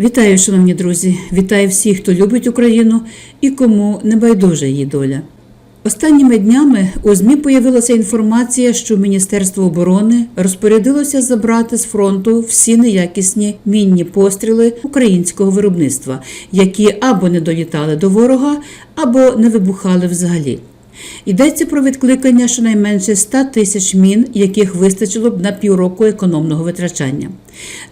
Вітаю, шановні друзі! Вітаю всіх, хто любить Україну і кому не байдужа її доля. Останніми днями у ЗМІ появилася інформація, що Міністерство оборони розпорядилося забрати з фронту всі неякісні мінні постріли українського виробництва, які або не долітали до ворога, або не вибухали взагалі. Йдеться про відкликання щонайменше 100 тисяч мін, яких вистачило б на півроку економного витрачання.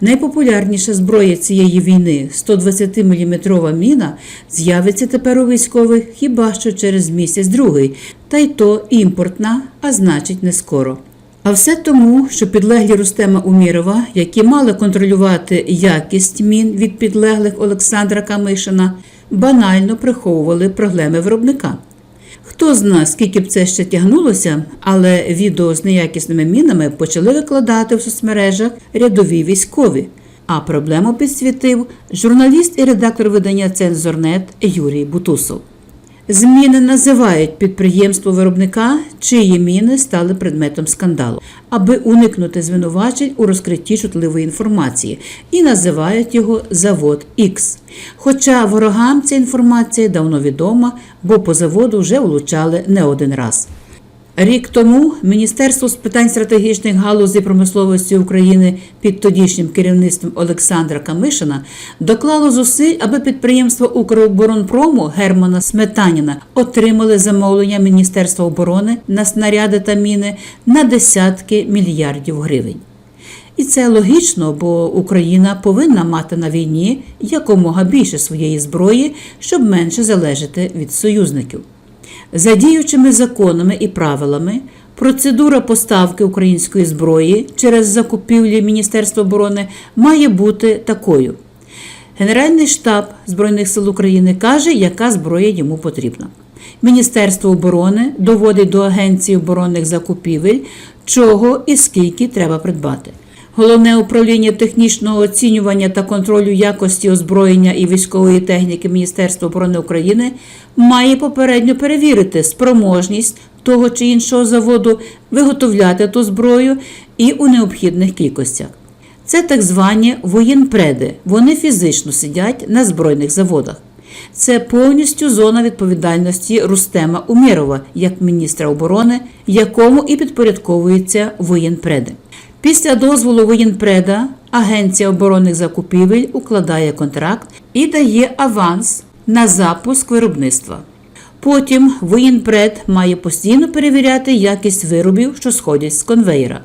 Найпопулярніша зброя цієї війни 120-мм міна з'явиться тепер у військових хіба що через місяць другий, та й то імпортна, а значить не скоро. А все тому, що підлеглі Рустема Умірова, які мали контролювати якість мін від підлеглих Олександра Камишина, банально приховували проблеми виробника. Хто знає, скільки б це ще тягнулося, але відео з неякісними мінами почали викладати в соцмережах рядові військові. А проблему підсвітив журналіст і редактор видання Цензорнет Юрій Бутусов. Зміни називають підприємство виробника, чиї міни стали предметом скандалу, аби уникнути звинувачень у розкритті чутливої інформації, і називають його Завод X. Хоча ворогам ця інформація давно відома, бо по заводу вже влучали не один раз. Рік тому Міністерство з питань стратегічних галузей промисловості України під тодішнім керівництвом Олександра Камишина доклало зусиль, аби підприємство Укроборонпрому Германа Сметаніна отримали замовлення Міністерства оборони на снаряди та міни на десятки мільярдів гривень. І це логічно, бо Україна повинна мати на війні якомога більше своєї зброї, щоб менше залежати від союзників. За діючими законами і правилами, процедура поставки української зброї через закупівлі Міністерства оборони має бути такою. Генеральний штаб Збройних сил України каже, яка зброя йому потрібна. Міністерство оборони доводить до Агенції оборонних закупівель, чого і скільки треба придбати. Головне управління технічного оцінювання та контролю якості озброєння і військової техніки Міністерства оборони України має попередньо перевірити спроможність того чи іншого заводу виготовляти ту зброю і у необхідних кількостях. Це так звані воєнпреди. Вони фізично сидять на збройних заводах. Це повністю зона відповідальності Рустема Умєрова як міністра оборони, якому і підпорядковуються воєнпреди. Після дозволу воєнпреда Агенція оборонних закупівель укладає контракт і дає аванс на запуск виробництва. Потім воєнпред має постійно перевіряти якість виробів, що сходять з конвейера.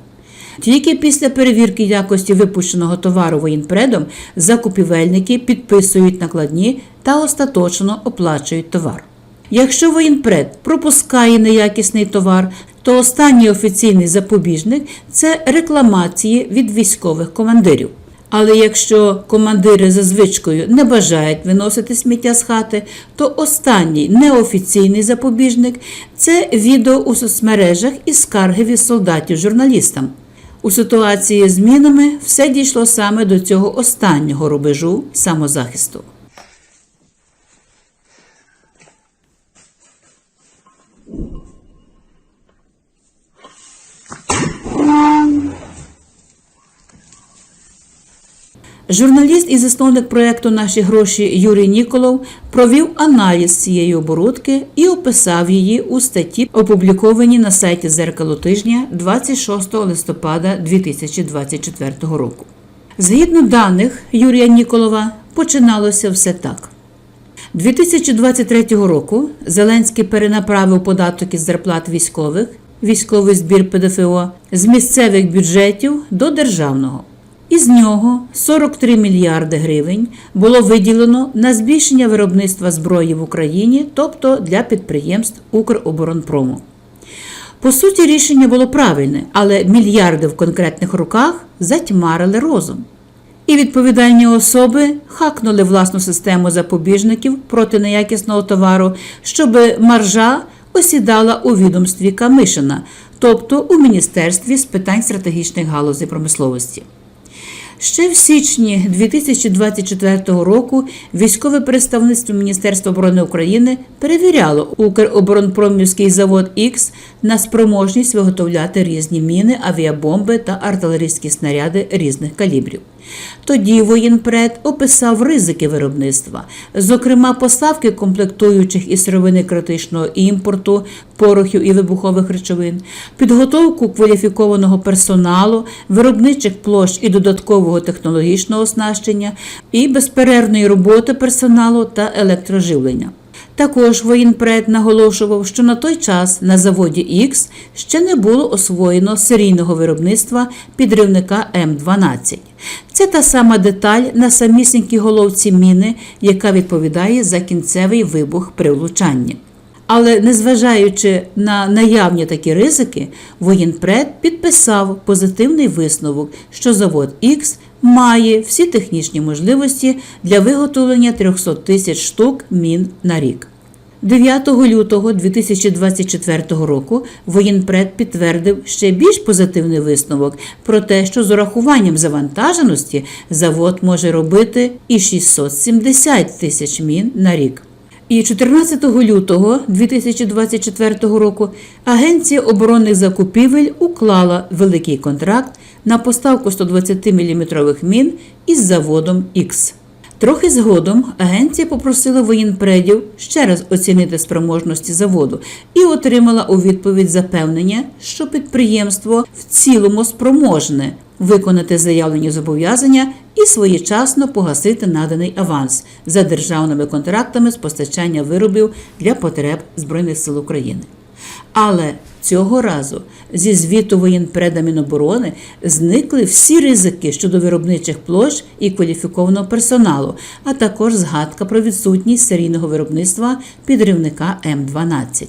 Тільки після перевірки якості випущеного товару воєнпредом закупівельники підписують накладні та остаточно оплачують товар. Якщо воєнпред пропускає неякісний товар, то останній офіційний запобіжник це рекламації від військових командирів. Але якщо командири за звичкою не бажають виносити сміття з хати, то останній неофіційний запобіжник це відео у соцмережах і скарги від солдатів журналістам. У ситуації з мінами все дійшло саме до цього останнього рубежу самозахисту. Журналіст і засновник проєкту Наші гроші Юрій Ніколов провів аналіз цієї оборудки і описав її у статті, опублікованій на сайті Зеркало тижня 26 листопада 2024 року. Згідно даних Юрія Ніколова, починалося все так. 2023 року Зеленський перенаправив податок із зарплат військових, військовий збір ПДФО з місцевих бюджетів до державного. Із нього 43 мільярди гривень було виділено на збільшення виробництва зброї в Україні, тобто для підприємств Укроборонпрому. По суті, рішення було правильне, але мільярди в конкретних руках затьмарили розум. І відповідальні особи хакнули власну систему запобіжників проти неякісного товару, щоб маржа осідала у відомстві Камишина, тобто у Міністерстві з питань стратегічних галузей промисловості. Ще в січні 2024 року військове представництво Міністерства оборони України перевіряло Укроборонпромівський завод X на спроможність виготовляти різні міни, авіабомби та артилерійські снаряди різних калібрів. Тоді воєнпред описав ризики виробництва, зокрема поставки комплектуючих і сировини критичного імпорту, порохів і вибухових речовин, підготовку кваліфікованого персоналу, виробничих площ і додаткового технологічного оснащення, і безперервної роботи персоналу та електроживлення. Також воєнпред наголошував, що на той час на заводі X ще не було освоєно серійного виробництва підривника М12. Це та сама деталь на самісінькій головці міни, яка відповідає за кінцевий вибух при влучанні. Але незважаючи на наявні такі ризики, воєнпред підписав позитивний висновок, що завод X має всі технічні можливості для виготовлення 300 тисяч штук мін на рік. 9 лютого 2024 року воєнпред підтвердив ще більш позитивний висновок про те, що з урахуванням завантаженості завод може робити і 670 тисяч мін на рік. І 14 лютого 2024 року Агенція оборонних закупівель уклала великий контракт на поставку 120-мм мін із заводом X. Трохи згодом агенція попросила воєнпредів ще раз оцінити спроможності заводу і отримала у відповідь запевнення, що підприємство в цілому спроможне виконати заявлені зобов'язання і своєчасно погасити наданий аванс за державними контрактами з постачання виробів для потреб Збройних сил України. Але цього разу зі звіту воєнпреда Міноборони зникли всі ризики щодо виробничих площ і кваліфікованого персоналу, а також згадка про відсутність серійного виробництва підривника М12.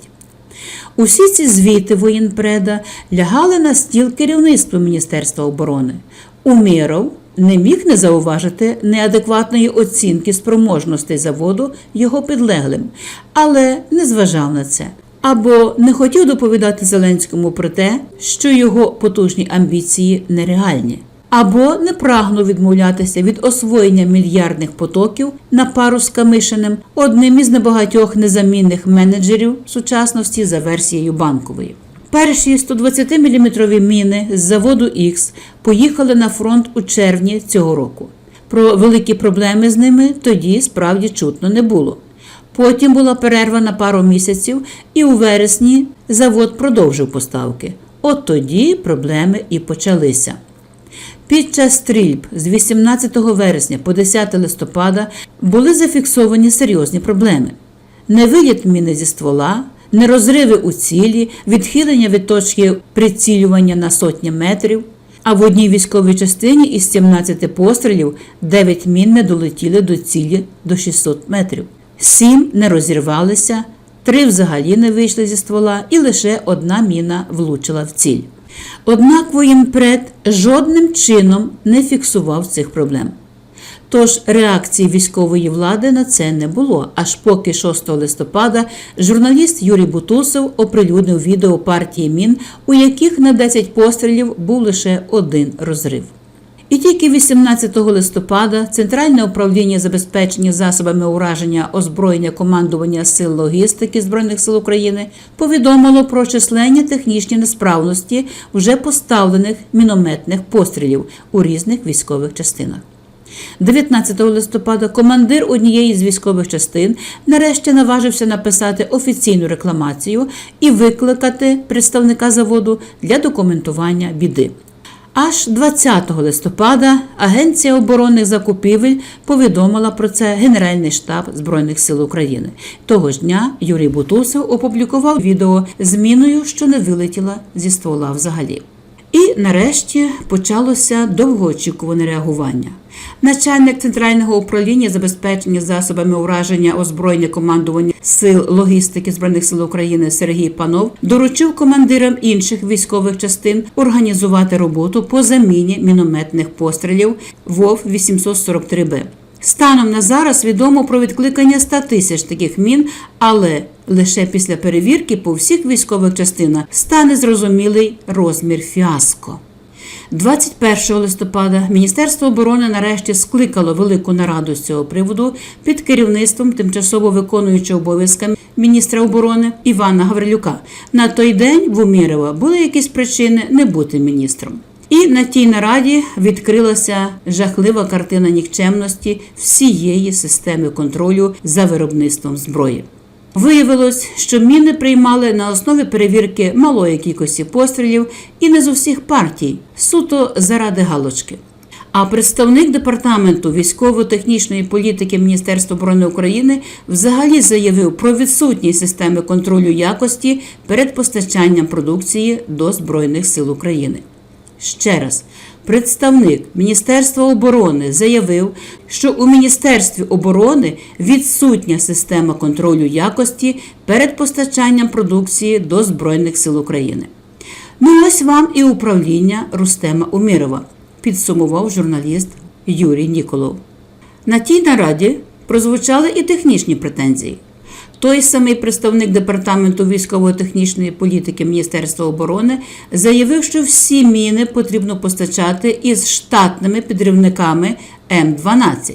Усі ці звіти воєнпреда лягали на стіл керівництва Міністерства оборони. Уміров не міг не зауважити неадекватної оцінки спроможностей заводу його підлеглим, але не зважав на це. Або не хотів доповідати Зеленському про те, що його потужні амбіції нереальні, або не прагнув відмовлятися від освоєння мільярдних потоків на пару з Камишиним, одним із небагатьох незамінних менеджерів сучасності за версією банкової. Перші 120-мм міни з заводу X поїхали на фронт у червні цього року. Про великі проблеми з ними тоді справді чутно не було. Потім була перерва на пару місяців, і у вересні завод продовжив поставки. От тоді проблеми і почалися. Під час стрільб з 18 вересня по 10 листопада були зафіксовані серйозні проблеми: невиліт міни зі ствола, нерозриви у цілі, відхилення від точки прицілювання на сотні метрів. А в одній військовій частині із 17 пострілів 9 мін не долетіли до цілі до 600 метрів. Сім не розірвалися, три взагалі не вийшли зі ствола, і лише одна міна влучила в ціль. Однак воєнпред жодним чином не фіксував цих проблем. Тож реакції військової влади на це не було. Аж поки 6 листопада журналіст Юрій Бутусов оприлюднив відео партії мін, у яких на 10 пострілів був лише один розрив. І тільки 18 листопада Центральне управління забезпечення засобами ураження озброєння командування сил логістики Збройних сил України повідомило про численні технічні несправності вже поставлених мінометних пострілів у різних військових частинах. 19 листопада командир однієї з військових частин нарешті наважився написати офіційну рекламацію і викликати представника заводу для документування біди. Аж 20 листопада Агенція оборонних закупівель повідомила про це Генеральний штаб Збройних сил України. Того ж дня Юрій Бутусов опублікував відео зміною, що не вилетіла зі ствола взагалі. І нарешті почалося довгоочікуване реагування. Начальник центрального управління забезпечення засобами ураження озброєння командування сил логістики збройних сил України Сергій Панов доручив командирам інших військових частин організувати роботу по заміні мінометних пострілів ВОВ 843 б Станом на зараз відомо про відкликання 100 тисяч таких мін, але лише після перевірки по всіх військових частинах стане зрозумілий розмір фіаско. 21 листопада Міністерство оборони нарешті скликало велику нараду з цього приводу під керівництвом тимчасово виконуючого обов'язками міністра оборони Івана Гаврилюка. На той день в Умєрова були якісь причини не бути міністром. І на тій нараді відкрилася жахлива картина нікчемності всієї системи контролю за виробництвом зброї. Виявилось, що міни приймали на основі перевірки малої кількості пострілів і не з усіх партій, суто заради галочки. А представник департаменту військово-технічної політики Міністерства оборони України взагалі заявив про відсутність системи контролю якості перед постачанням продукції до Збройних сил України. Ще раз, представник Міністерства оборони заявив, що у Міністерстві оборони відсутня система контролю якості перед постачанням продукції до Збройних сил України. Ну ось вам і управління Рустема Умірова, підсумував журналіст Юрій Ніколов. На тій нараді прозвучали і технічні претензії. Той самий представник департаменту військово-технічної політики Міністерства оборони заявив, що всі міни потрібно постачати із штатними підривниками М12.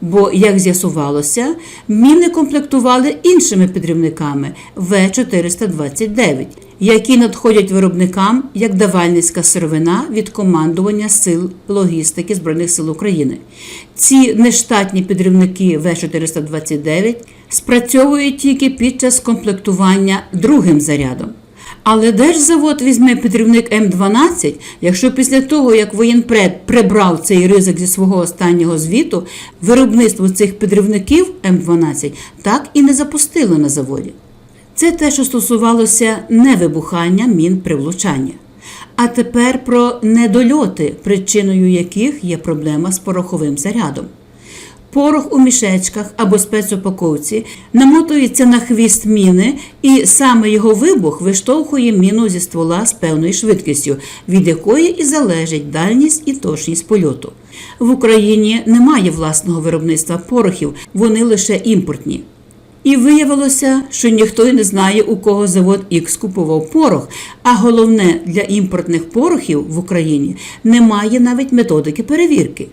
Бо, як з'ясувалося, міни комплектували іншими підривниками В-429, які надходять виробникам як давальницька сировина від командування сил логістики Збройних сил України. Ці нештатні підривники В-429 спрацьовують тільки під час комплектування другим зарядом. Але де ж завод візьме підривник М12, якщо після того, як воєнпред прибрав цей ризик зі свого останнього звіту, виробництво цих підривників М12 так і не запустили на заводі? Це те, що стосувалося невибухання мін при влучанні. А тепер про недольоти, причиною яких є проблема з пороховим зарядом. Порох у мішечках або спецупаковці намотується на хвіст міни, і саме його вибух виштовхує міну зі ствола з певною швидкістю, від якої і залежить дальність і точність польоту. В Україні немає власного виробництва порохів, вони лише імпортні. І виявилося, що ніхто й не знає, у кого завод X купував порох. А головне, для імпортних порохів в Україні немає навіть методики перевірки.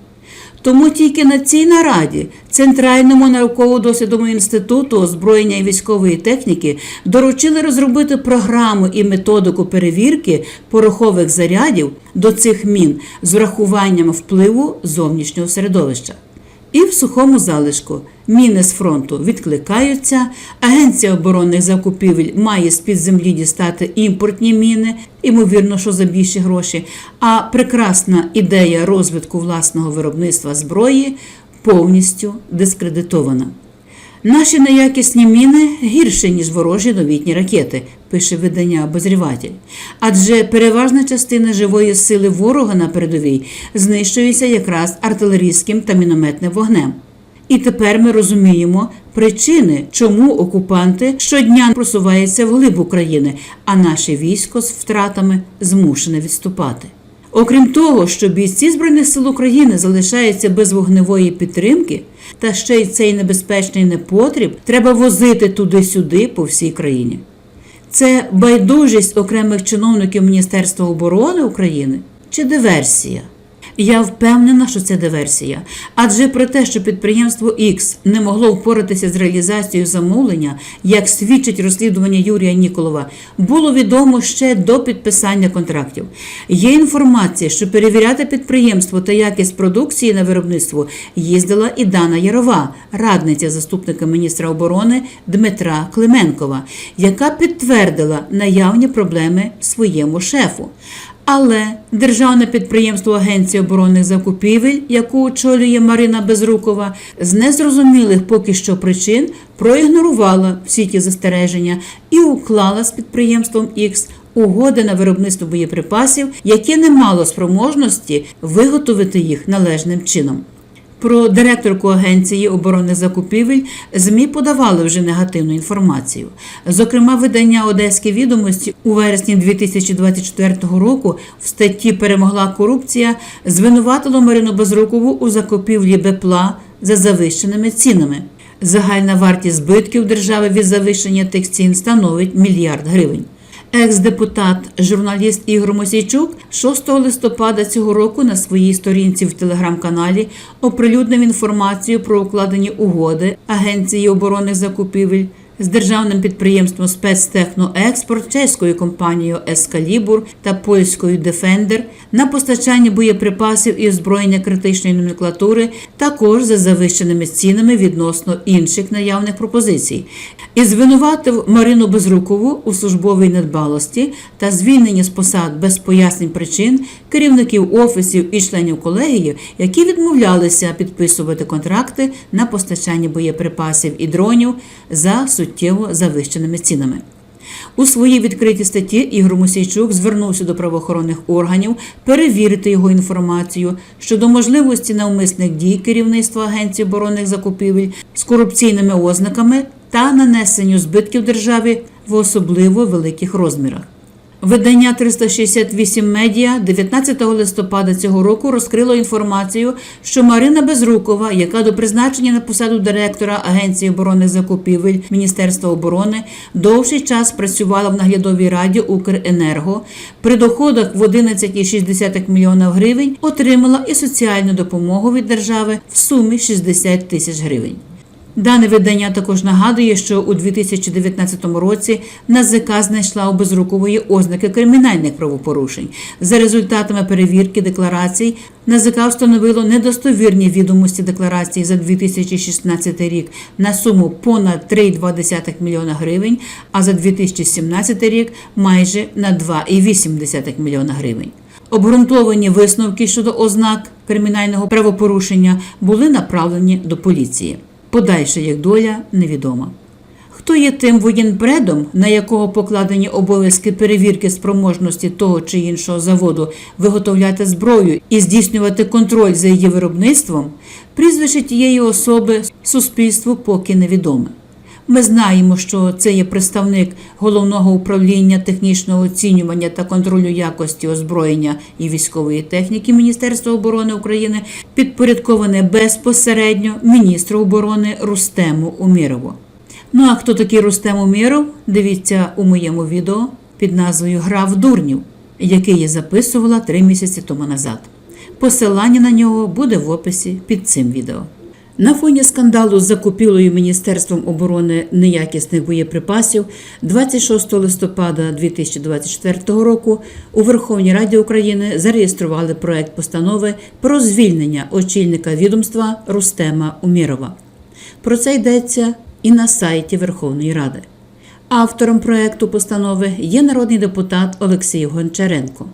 Тому тільки на цій нараді Центральному науково-дослідному інституту озброєння і військової техніки доручили розробити програму і методику перевірки порохових зарядів до цих мін з урахуванням впливу зовнішнього середовища. І в сухому залишку міни з фронту відкликаються. Агенція оборонних закупівель має з під землі дістати імпортні міни, ймовірно, що за більші гроші. А прекрасна ідея розвитку власного виробництва зброї повністю дискредитована. Наші неякісні міни гірші, ніж ворожі новітні ракети, пише видання обозріватель. Адже переважна частина живої сили ворога на передовій знищується якраз артилерійським та мінометним вогнем. І тепер ми розуміємо причини, чому окупанти щодня просуваються вглиб України, а наше військо з втратами змушене відступати. Окрім того, що бійці Збройних сил України залишаються без вогневої підтримки, та ще й цей небезпечний непотріб треба возити туди-сюди по всій країні. Це байдужість окремих чиновників Міністерства оборони України чи диверсія? Я впевнена, що це диверсія. Адже про те, що підприємство X не могло впоратися з реалізацією замовлення, як свідчить розслідування Юрія Ніколова, було відомо ще до підписання контрактів. Є інформація, що перевіряти підприємство та якість продукції на виробництво їздила і Дана Ярова, радниця заступника міністра оборони Дмитра Клименкова, яка підтвердила наявні проблеми своєму шефу. Але державне підприємство Агенції оборонних закупівель, яку очолює Марина Безрукова, з незрозумілих поки що причин проігнорувала всі ті застереження і уклала з підприємством X угоди на виробництво боєприпасів, яке не мало спроможності виготовити їх належним чином. Про директорку Агенції оборонних закупівель ЗМІ подавали вже негативну інформацію. Зокрема, видання Одеські відомості у вересні 2024 року в статті Перемогла корупція звинуватило Марину Безрукову у закупівлі БЕПЛА за завищеними цінами. Загальна вартість збитків держави від завищення тих цін становить мільярд гривень. Екс-депутат, журналіст Ігор Мосійчук 6 листопада цього року на своїй сторінці в телеграм-каналі оприлюднив інформацію про укладені угоди Агенції оборонних закупівель з державним підприємством спецтехноекспорт, чеською компанією Ескалібур та польською Дефендер на постачання боєприпасів і озброєння критичної номенклатури, також за завищеними цінами відносно інших наявних пропозицій, і звинуватив Марину Безрукову у службовій недбалості та звільненні з посад без пояснень причин керівників офісів і членів колегії, які відмовлялися підписувати контракти на постачання боєприпасів і дронів за суттєво завищеними цінами. У своїй відкритій статті Ігор Мусійчук звернувся до правоохоронних органів перевірити його інформацію щодо можливості навмисних дій керівництва Агенції оборонних закупівель з корупційними ознаками та нанесенню збитків державі в особливо великих розмірах. Видання 368 медіа 19 листопада цього року розкрило інформацію, що Марина Безрукова, яка до призначення на посаду директора Агенції оборонних закупівель Міністерства оборони довший час працювала в наглядовій раді Укренерго, при доходах в 11,6 мільйона гривень отримала і соціальну допомогу від держави в сумі 60 тисяч гривень. Дане видання також нагадує, що у 2019 році НАЗК знайшла у безрукової ознаки кримінальних правопорушень. За результатами перевірки декларацій НАЗК встановило недостовірні відомості декларації за 2016 рік на суму понад 3,2 мільйона гривень, а за 2017 рік майже на 2,8 мільйона гривень. Обґрунтовані висновки щодо ознак кримінального правопорушення були направлені до поліції. Подальша їх доля невідома. Хто є тим воєнпредом, на якого покладені обов'язки перевірки спроможності того чи іншого заводу виготовляти зброю і здійснювати контроль за її виробництвом, прізвище тієї особи суспільству поки невідоме. Ми знаємо, що це є представник головного управління технічного оцінювання та контролю якості озброєння і військової техніки Міністерства оборони України, підпорядковане безпосередньо міністру оборони Рустему Умірову. Ну а хто такий Рустем Уміров? Дивіться у моєму відео під назвою Гра в дурнів, яке я записувала три місяці тому назад. Посилання на нього буде в описі під цим відео. На фоні скандалу з закупівлею Міністерством оборони неякісних боєприпасів 26 листопада 2024 року у Верховній Раді України зареєстрували проект постанови про звільнення очільника відомства Рустема Умірова. Про це йдеться і на сайті Верховної Ради. Автором проекту постанови є народний депутат Олексій Гончаренко.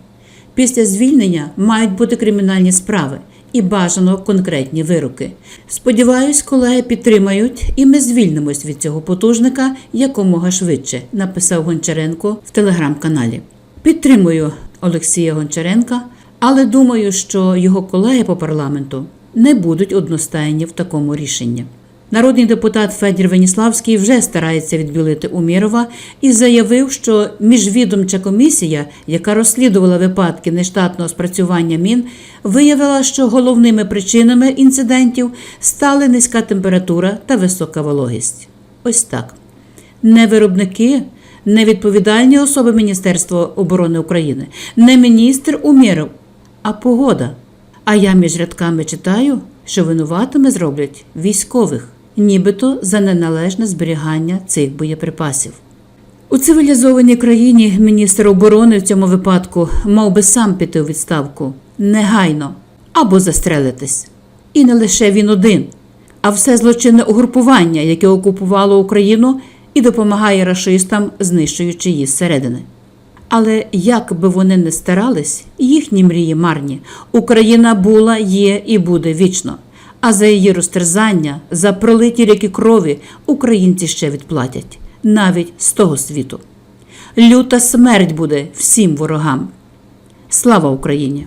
Після звільнення мають бути кримінальні справи і бажано конкретні вироки. Сподіваюсь, колеги підтримають, і ми звільнимось від цього потужника якомога швидше, написав Гончаренко в телеграм-каналі. Підтримую Олексія Гончаренка, але думаю, що його колеги по парламенту не будуть одностайні в такому рішенні. Народний депутат Федір Веніславський вже старається відбілити Умірова і заявив, що міжвідомча комісія, яка розслідувала випадки нештатного спрацювання мін, виявила, що головними причинами інцидентів стали низька температура та висока вологість. Ось так. Не виробники, не відповідальні особи Міністерства оборони України, не міністр Уміров, а погода. А я між рядками читаю, що винуватими зроблять військових, нібито за неналежне зберігання цих боєприпасів. У цивілізованій країні міністр оборони в цьому випадку мав би сам піти у відставку негайно або застрелитись. І не лише він один, а все злочинне угрупування, яке окупувало Україну і допомагає рашистам, знищуючи її зсередини. Але як би вони не старались, їхні мрії марні. Україна була, є і буде вічно. А за її розтерзання, за пролиті ріки крові українці ще відплатять навіть з того світу. Люта смерть буде всім ворогам. Слава Україні!